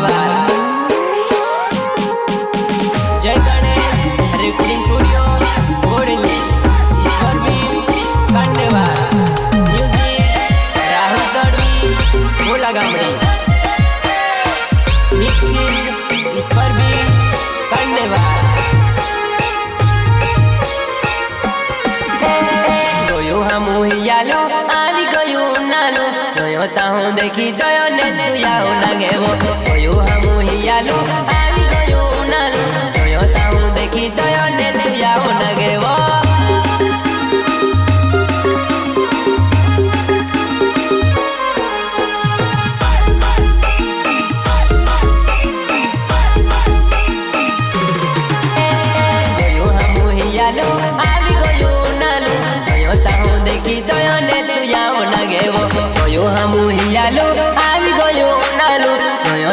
વારા જય Ganesh recording studio ગોડલી ઈશ્વરબી કંડેવારા મ્યુઝિક રાહુલ ગઢવી ભોલા ગામડી મિક્સિંગ ઈશ્વરબી કંડેવારા देखी दया ने तुया लगे वो कोयो हम हियालो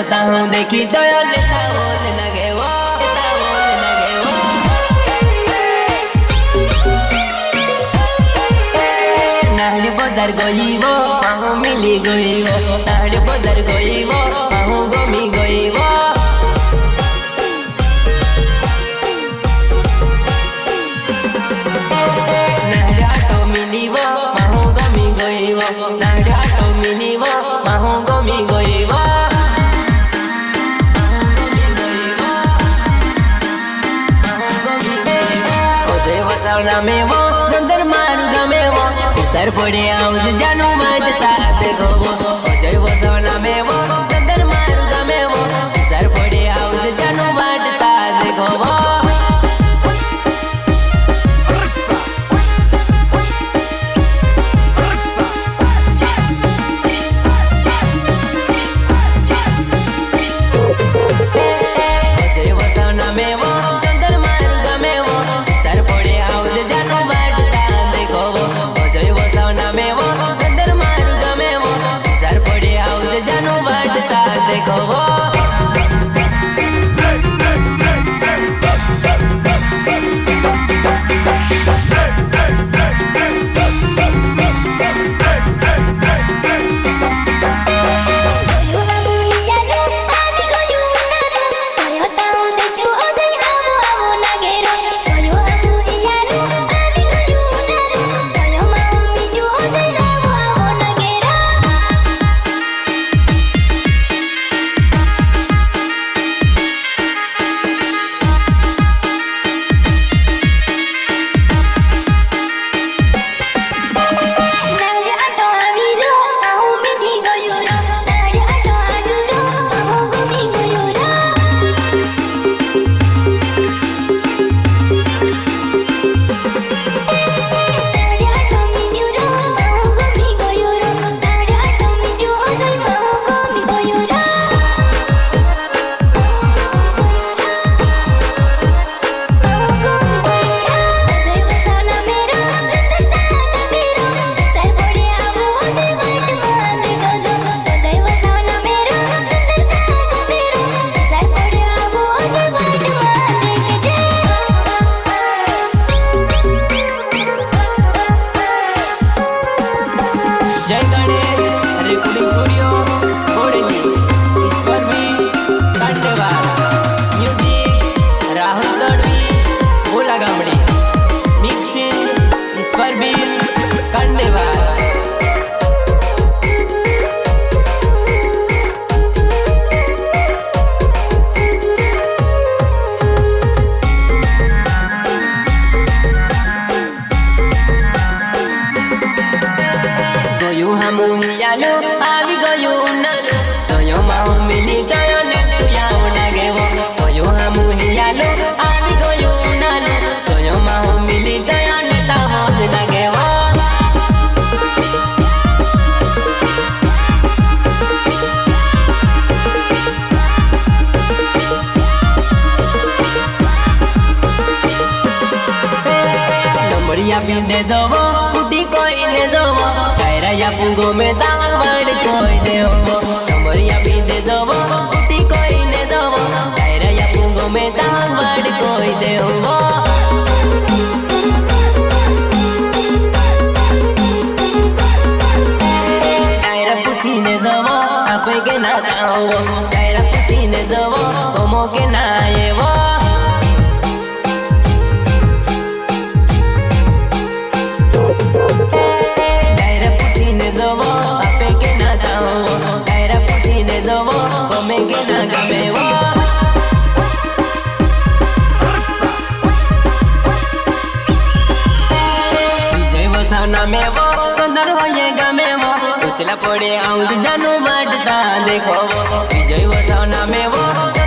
રોતા હું દેખી દયા લેતા ઓલ નગે વો નાડ બદર ગઈ વો મિલી ગઈ વો નાડ ગઈ વો ગોળા મેવો ગંદર મારું ગમેવો. સર પડે આવું જાનું વાંચતા ગોવો જય વસાના મેવો दे जाओ कुटी कोई ने जाओ खैरा या पुगो में दाल बड़ कोई दे ओ વડે આવું જાનું વાટતા દેખો. વિજય વસાવ નામે વો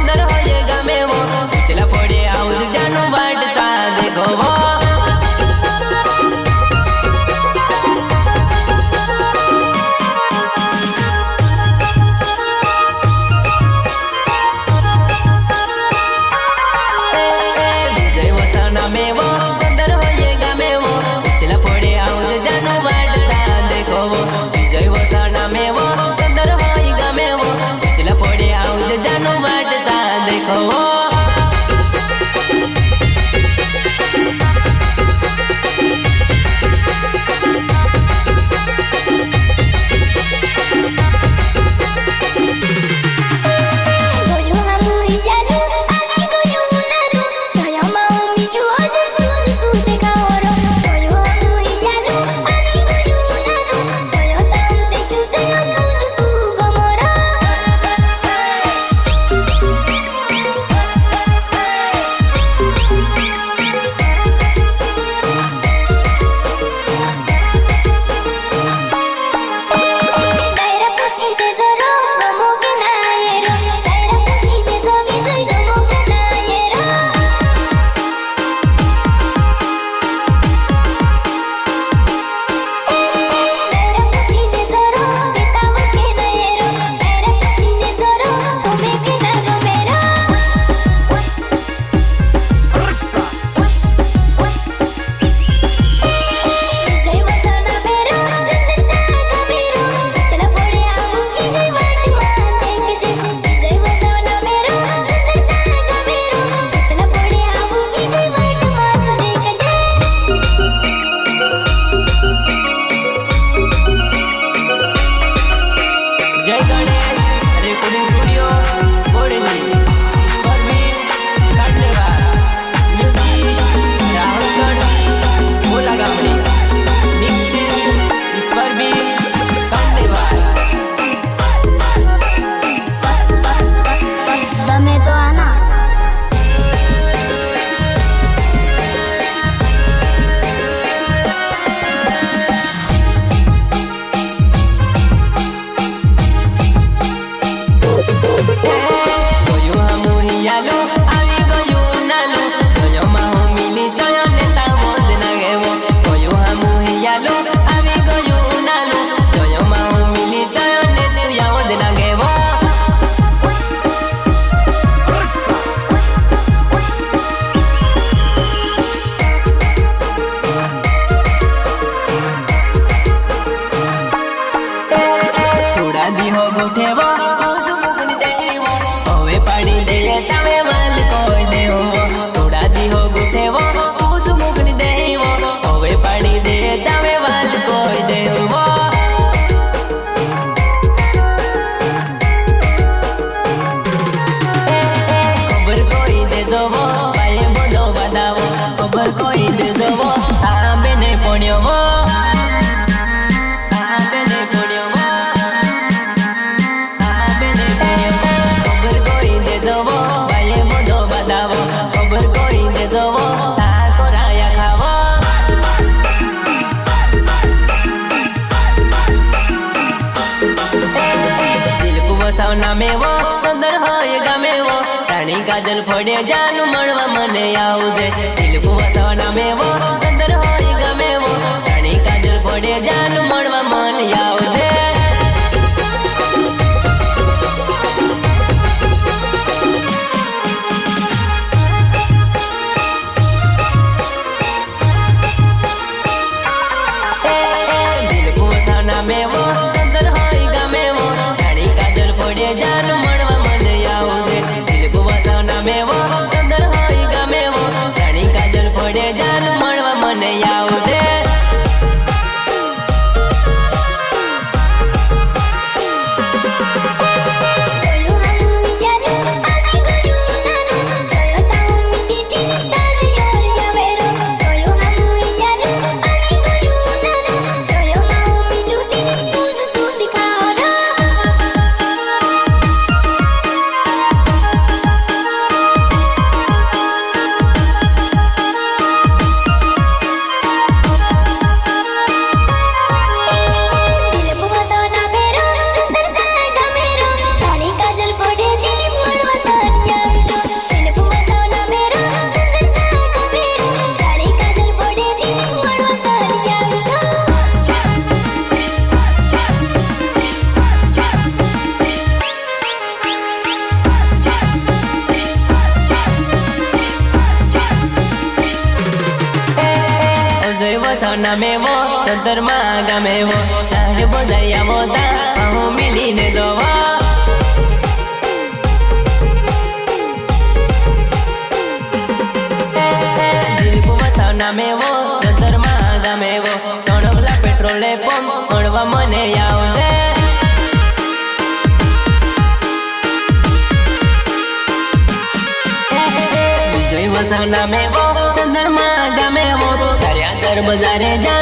તન ફોડે જાનું મળવા મને આવજે. દિલ કુવા સવાના મેવો ગદર હોય ગમેવો. ઘણી કાજલ ફોડે જાનું નામે સદરમાં ગમેવો સાડ બોદયા મોતા હું મિલીને દોવા. દિલીપ સદરમાં ગમેવો તણોલા પેટ્રોલે પંપ મળવા મને આવજે. વિજય વસાવ નામે વો, ચંદ્રમાં बाजार जा